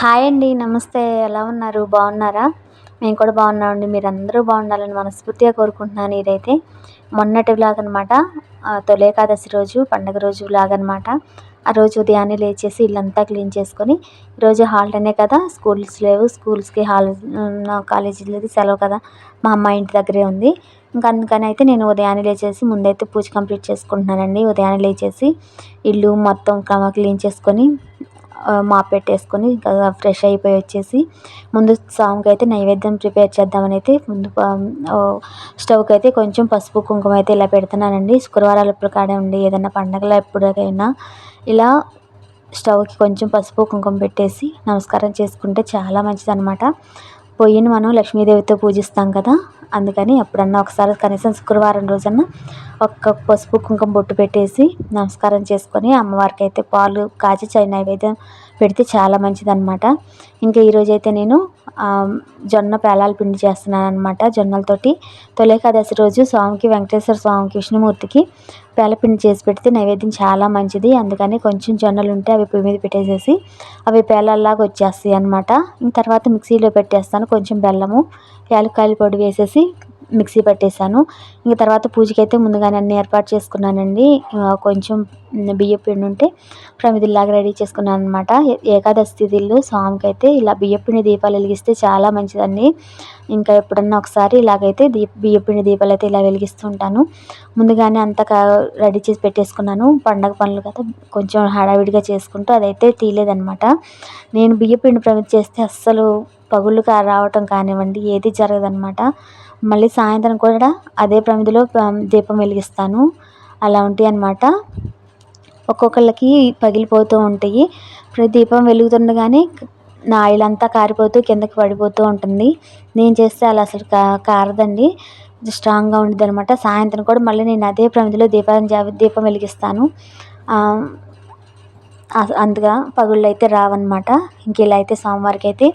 Hi అండి నమస్తే. ఎలా ఉన్నారు? బాగున్నారా? మేము కూడా బాగున్నామండి మీరు అందరూ బాగుండాలని మనస్ఫూర్తిగా కోరుకుంటున్నాను ఇదైతే. మొన్నటి వ్లాగ్ అనమాట తొలి ఏకాదశి రోజు పండగ రోజు వ్లాగ్ అనమాట ఆ రోజు ఉదయాన్నే లేచేసి ఇల్లంతా క్లీన్ చేసుకొని ఈరోజు హాలిడేనే కదా. స్కూల్స్ లేవు. స్కూల్స్కి హాల్ కాలేజీ లేదు సెలవు కదా. మా అమ్మాయి ఇంటి దగ్గరే ఉంది. ఇంకా అందుకని అయితే నేను ఉదయాన్నే లేచేసి ముందైతే పూజ కంప్లీట్ చేసుకుంటున్నానండి. ఉదయాన్నే లేచేసి ఇల్లు మొత్తం క్లీన్ చేసుకొని మాప్ పెట్టేసుకొని ఇంకా ఫ్రెష్ అయిపోయి వచ్చేసి ముందు స్వామికి అయితే నైవేద్యం ప్రిపేర్ చేద్దామని అయితే ముందు స్టవ్కి అయితే కొంచెం పసుపు కుంకుమ అయితే ఇలా పెడుతున్నానండి. శుక్రవారాలు ఇప్పుడు కాడే ఉండి ఏదైనా పండగలు ఎప్పుడైనా ఇలా స్టవ్కి కొంచెం పసుపు కుంకుమ పెట్టేసి నమస్కారం చేసుకుంటే చాలా మంచిదన్నమాట. పొయ్యిని మనం లక్ష్మీదేవితో పూజిస్తాం కదా. అందుకని ఎప్పుడన్నా ఒకసారి కనీసం శుక్రవారం రోజున ఒక్క పసుపు కుంకుమ బొట్టు పెట్టేసి నమస్కారం చేసుకొని అమ్మవారికి అయితే పాలు కాచి చై నైవేద్యం పెడితే చాలా మంచిదన్నమాట. ఇంకా ఈరోజు అయితే నేను జొన్న పేలాలు పిండి చేస్తున్నాను అనమాట జొన్నలతోటి తొలేకాదశి రోజు స్వామికి వెంకటేశ్వర స్వామికి విష్ణుమూర్తికి పేలపిండి చేసి పెడితే నైవేద్యం చాలా మంచిది. అందుకని కొంచెం జొన్నలు ఉంటే అవి పొయ్యి మీద పెట్టేసేసి అవి పేలల్లాగా వచ్చేస్తాయి అనమాట ఇంక తర్వాత మిక్సీలో పెట్టేస్తాను. కొంచెం బెల్లము యాలక్కాయల పొడి వేసేసి మిక్సీ పట్టేశాను. ఇంక తర్వాత పూజకి అయితే ముందుగానే అన్ని ఏర్పాటు చేసుకున్నానండి. కొంచెం బియ్య పిండి ఉంటే ప్రమిదిలాగా రెడీ చేసుకున్నాను అనమాట ఏకాదశి తిథిలో స్వామికి అయితే ఇలా బియ్యపిండి దీపాలు వెలిగిస్తే చాలా మంచిదండి. ఇంకా ఎప్పుడన్నా ఒకసారి ఇలాగైతే దీప బియ్యపిండి దీపాలు అయితే ఇలా వెలిగిస్తుంటాను ముందుగానే అంతా రెడీ చేసి పెట్టేసుకున్నాను. పండగ పనులు కదా కొంచెం హడావిడిగా చేసుకుంటూ అదైతే తీయలేదనమాట నేను బియ్యపిండి ప్రమిది చేస్తే అస్సలు పగుళ్ళు రావటం కానివ్వండి ఏది జరగదనమాట మళ్ళీ సాయంత్రం కూడా అదే ప్రమిదిలో దీపం వెలిగిస్తాను. అలా ఉంటాయి అన్నమాట. ఒక్కొక్కళ్ళకి పగిలిపోతూ ఉంటాయి. ఇప్పుడు దీపం వెలుగుతుండగానే నా ఆయిల్ అంతా కారిపోతూ కిందకి పడిపోతూ ఉంటుంది. నేను చేస్తే అలా అసలు కా కారదండి. స్ట్రాంగ్గా ఉంటుంది అనమాట సాయంత్రం కూడా మళ్ళీ నేను అదే ప్రమిదిలో దీపం దీపం వెలిగిస్తాను. అందుగా పగుళ్ళు అయితే రావన్నమాట. ఇంక ఇలా అయితే సోమవారికి అయితే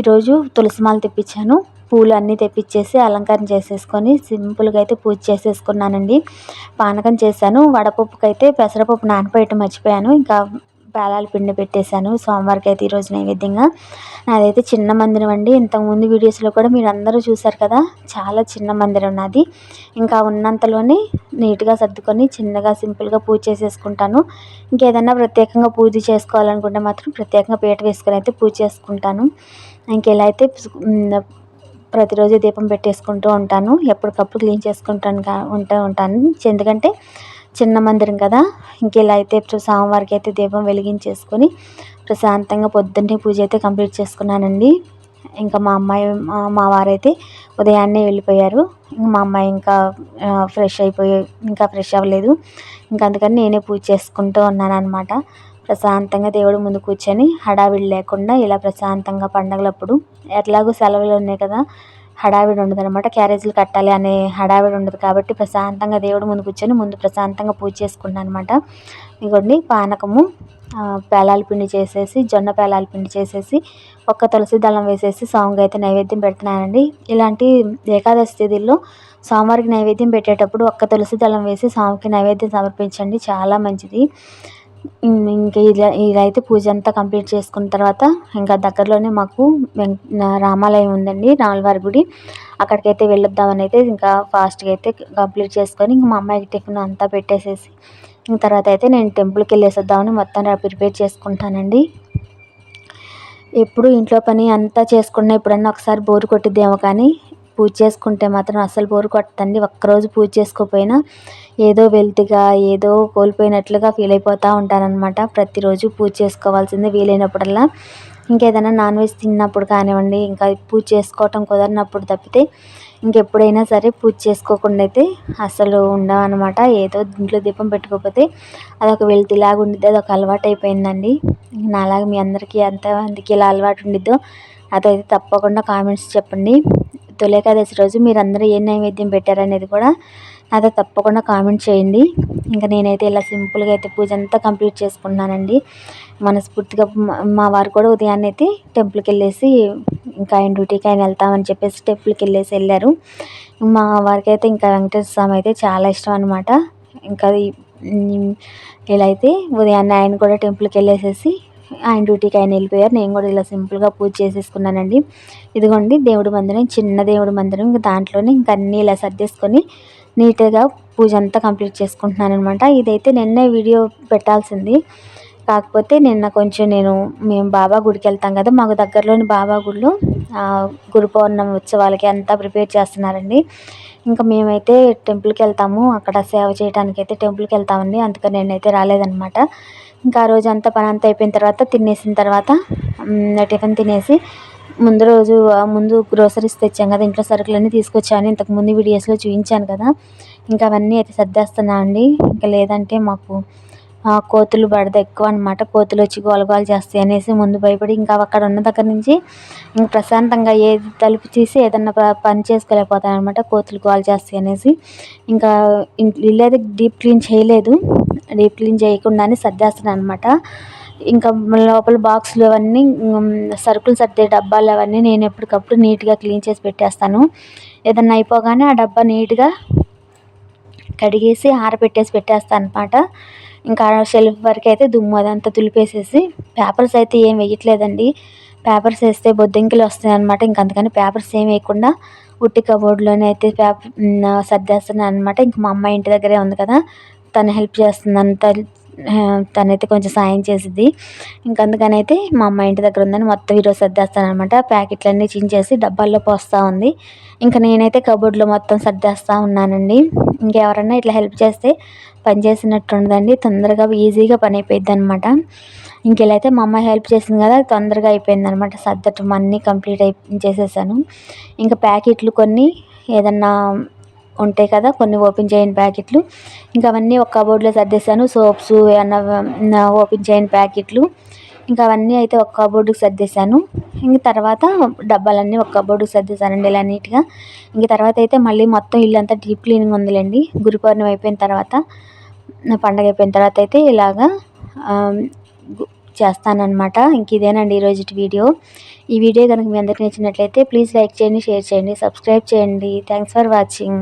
ఈరోజు తులసి మాల తెప్పించాను. పూలు అన్నీ తెప్పించేసి అలంకరణ చేసేసుకొని సింపుల్గా అయితే పూజ చేసేసుకున్నానండి. పానకం చేశాను. వడపప్పుకి అయితే పెసరపప్పు నానపోయటం మర్చిపోయాను. ఇంకా పేలాల పిండి పెట్టేశాను. సోమవారికి అయితే ఈరోజు నైవేద్యంగా. నాదైతే చిన్న మందిరం అండి. ఇంతకుముందు వీడియోస్లో కూడా మీరు అందరూ చూసారు కదా? చాలా చిన్న మందిరం నాది. ఇంకా ఉన్నంతలోనే నీట్గా సర్దుకొని చిన్నగా సింపుల్గా పూజ చేసేసుకుంటాను. ఇంకేదన్నా ప్రత్యేకంగా పూజ చేసుకోవాలనుకుంటే మాత్రం ప్రత్యేకంగా పీట వేసుకొని అయితే పూజ చేసుకుంటాను. ఇంకెలా అయితే ప్రతిరోజు దీపం పెట్టేసుకుంటూ ఉంటాను. ఎప్పటికప్పుడు క్లీన్ చేసుకుంటాను ఉంటూ ఉంటాను. ఎందుకంటే చిన్న మందిరం కదా. ఇంక ఇలా అయితే సోమవారికి అయితే దీపం వెలిగించేసుకొని ప్రశాంతంగా పొద్దున్నే పూజ అయితే కంప్లీట్ చేసుకున్నానండి. ఇంకా మా అమ్మాయి మా వారైతే ఉదయాన్నే వెళ్ళిపోయారు. మా అమ్మాయి ఇంకా ఫ్రెష్ అయిపోయి ఇంకా ఫ్రెష్ అవ్వలేదు. ఇంకా అందుకని నేనే పూజ చేసుకుంటూ ఉన్నాను అనమాట ప్రశాంతంగా దేవుడు ముందు కూర్చొని హడావిడి లేకుండా ఇలా ప్రశాంతంగా పండగలప్పుడు ఎట్లాగో సెలవులు ఉన్నాయి కదా హడావిడి ఉండదు అనమాట క్యారేజీలు కట్టాలి అనే హడావిడి ఉండదు కాబట్టి ప్రశాంతంగా దేవుడు ముందు కూర్చొని ముందు ప్రశాంతంగా పూజ చేసుకున్నాను అనమాట ఇదిగోండి పానకము పేలాల పిండి చేసేసి జొన్న పేలాల పిండి చేసేసి ఒక్క తులసి దళం వేసేసి సాంగ్ అయితే నైవేద్యం పెడుతున్నానండి. ఇలాంటి ఏకాదశి తిథిల్లో స్వామివారికి నైవేద్యం పెట్టేటప్పుడు ఒక్క తులసి దళం వేసి స్వామికి నైవేద్యం సమర్పించండి. చాలా మంచిది. ఇంకా ఇలా ఇలా అయితే పూజ అంతా కంప్లీట్ చేసుకున్న తర్వాత ఇంకా దగ్గరలోనే మాకు రామాలయం ఉందండి రాములవారి గుడి. అక్కడికైతే వెళ్ళొద్దామని అయితే ఇంకా ఫాస్ట్గా అయితే కంప్లీట్ చేసుకొని ఇంక మా అమ్మాయికి టిఫిన్ అంతా పెట్టేసేసి ఇంక తర్వాత అయితే నేను టెంపుల్కి వెళ్ళేసేద్దామని మొత్తం ప్రిపేర్ చేసుకుంటానండి. ఎప్పుడు ఇంట్లో పని అంతా చేసుకున్న ఎప్పుడన్నా ఒకసారి బోరు కొట్టిద్దేమో కానీ పూజ చేసుకుంటే మాత్రం అస్సలు బోరు కొట్టదండి. ఒక్కరోజు పూజ చేసుకోకపోయినా ఏదో వెల్తిగా ఏదో కోల్పోయినట్లుగా ఫీల్ అయిపోతూ ఉంటానన్నమాట. ప్రతిరోజు పూజ చేసుకోవాల్సిందే వీలైనప్పుడల్లా. ఇంకేదైనా నాన్ వెజ్ తిన్నప్పుడు కానివ్వండి ఇంకా పూజ చేసుకోవటం కుదరినప్పుడు తప్పితే ఇంకెప్పుడైనా సరే పూజ చేసుకోకుండా అయితే అసలు ఉండవన్నమాట. ఏదో ఇంట్లో దీపం పెట్టుకోకపోతే అదొక వెళ్తిలాగా ఉండిద్ది అదొక అలవాటు అయిపోయిందండి. నాలాగా మీ అందరికీ ఎంతమందికి ఇలా అలవాటు ఉండిద్దో అదైతే తప్పకుండా కామెంట్స్ చెప్పండి. తొలకాదశి రోజు మీరందరూ ఏ నైవేద్యం పెట్టారనేది కూడా నాతో తప్పకుండా కామెంట్ చేయండి. ఇంకా నేనైతే ఇలా సింపుల్గా అయితే పూజ అంతా కంప్లీట్ చేసుకున్నానండి. మనస్ఫూర్తిగా మా వారు కూడా ఉదయాన్నే అయితే టెంపుల్కి వెళ్ళేసి ఇంకా ఆయన డ్యూటీకి ఆయన వెళ్తామని చెప్పేసి టెంపుల్కి వెళ్ళేసి వెళ్ళారు. మా వారికి అయితే ఇంకా వెంకటేశ్వర స్వామి అయితే చాలా ఇష్టం అనమాట ఇంకా ఇలా అయితే ఉదయాన్నే ఆయన కూడా టెంపుల్కి వెళ్ళేసేసి ఆయన డ్యూటీకి ఆయన వెళ్ళిపోయారు. నేను కూడా ఇలా సింపుల్గా పూజ చేసేసుకున్నానండి. ఇదిగోండి దేవుడి మందిరం చిన్న దేవుడి మందిరం ఇంకా దాంట్లోనే ఇంకా అన్నీ ఇలా సర్దేసుకొని నీట్గా పూజ అంతా కంప్లీట్ చేసుకుంటున్నాను అనమాట ఇదైతే నిన్నే వీడియో పెట్టాల్సింది. కాకపోతే నిన్న కొంచెం నేను మేము బాబా గుడికి వెళ్తాం కదా మాకు దగ్గరలోని బాబా గుళ్ళు గురు పౌర్ణమి ఉత్సవాలకి అంతా ప్రిపేర్ చేస్తున్నారండి. ఇంకా మేమైతే టెంపుల్కి వెళ్తాము అక్కడ సేవ చేయడానికి అయితే టెంపుల్కి వెళ్తామండి అందుకని నేనైతే రాలేదనమాట ఇంకా ఆ రోజు అంతా పని అంతా అయిపోయిన తర్వాత తినేసిన తర్వాత టిఫిన్ తినేసి ముందు రోజు ముందు గ్రోసరీస్ తెచ్చాం కదా ఇంట్లో సరుకులన్నీ తీసుకొచ్చాను. ఇంతకు ముందు వీడియోస్లో చూపించాను కదా ఇంకా అవన్నీ అయితే సర్దేస్తున్నా అండి ఇంకా లేదంటే మాకు కోతులు బడద ఎక్కువ అనమాట కోతులు వచ్చి గోలగోలు చేస్తాయి అనేసి ముందు భయపడి ఇంకా అక్కడ ఉన్న దగ్గర నుంచి ఇంకా ప్రశాంతంగా ఏది తలుపు తీసి ఏదన్నా పని చేసుకోలేకపోతాను అనమాట కోతులు గోల చేస్తాయి అనేసి. ఇంకా ఇల్లు అయితే డీప్ క్లీన్ చేయలేదు. డీప్ క్లీన్ చేయకుండానే సర్దేస్తాను అనమాట ఇంకా లోపల బాక్సులు అవన్నీ సరుకులు సర్దే డబ్బాలు అవన్నీ నేను ఎప్పటికప్పుడు నీట్గా క్లీన్ చేసి పెట్టేస్తాను. ఏదన్నా అయిపోగానే ఆ డబ్బా నీట్గా కడిగేసి ఆరబెట్టేసి పెట్టేస్తాను అనమాట ఇంకా షెల్ఫ్ వరకు అయితే దుమ్ము అదంతా తులిపేసేసి పేపర్స్ అయితే ఏం వేయట్లేదండి. పేపర్స్ వేస్తే బొద్దింకలు వస్తాయి అనమాట ఇంక అందుకని పేపర్స్ ఏం వేయకుండా ఉట్టి కబోర్డ్లోనే అయితే పేపర్ సర్దేస్తున్నాను అనమాట ఇంక మా అమ్మాయి ఇంటి దగ్గరే ఉంది కదా తను హెల్ప్ చేస్తుంది అంత తనైతే కొంచెం సాయం చేసిద్ది. ఇంక అందుకని అయితే మా అమ్మ ఇంటి దగ్గర ఉందని మొత్తం ఈరోజు సర్దేస్తాను అనమాట ప్యాకెట్లన్నీ చించేసి డబ్బాల్లో పోస్తూ ఉంది. ఇంకా నేనైతే కబోర్డ్లో మొత్తం సర్దేస్తూ ఉన్నానండి. ఇంకెవరన్నా ఇట్లా హెల్ప్ చేస్తే పని చేసినట్టు ఉండదండి. తొందరగా ఈజీగా పని అయిపోయింది అనమాట ఇంక అయితే మా అమ్మ హెల్ప్ చేసింది కదా తొందరగా అయిపోయింది అనమాట సర్దటం అన్నీ కంప్లీట్ అయి చేసేసాను. ఇంకా ప్యాకెట్లు కొన్ని ఏదన్నా ఉంటాయి కదా కొన్ని ఓపెన్ చేయని ప్యాకెట్లు. ఇంకా అవన్నీ ఒక కబోర్డ్లో సర్దేశాను. సోప్స్ ఏమన్నా ఓపెన్ చేయని ప్యాకెట్లు. ఇంకా అవన్నీ అయితే ఒక కబోర్డుకి సర్దేశాను. ఇంక తర్వాత డబ్బాలన్నీ ఒక కబోర్డుకి సర్దేశానండి ఇలా నీట్గా. ఇంక తర్వాత అయితే మళ్ళీ మొత్తం ఇల్లు అంతా డీప్ క్లీనింగ్ ఉందిలేండి. గురు పౌర్ణమి అయిపోయిన తర్వాత పండగ అయిపోయిన తర్వాత అయితే ఇలాగా చేస్తానన్నమాట. ఇంక ఇదేనండి ఈరోజు వీడియో. ఈ వీడియో కనుక మీ అందరికి నచ్చినట్లయితే ప్లీజ్ లైక్ చేయండి షేర్ చేయండి సబ్స్క్రైబ్ చేయండి. Thanks for watching.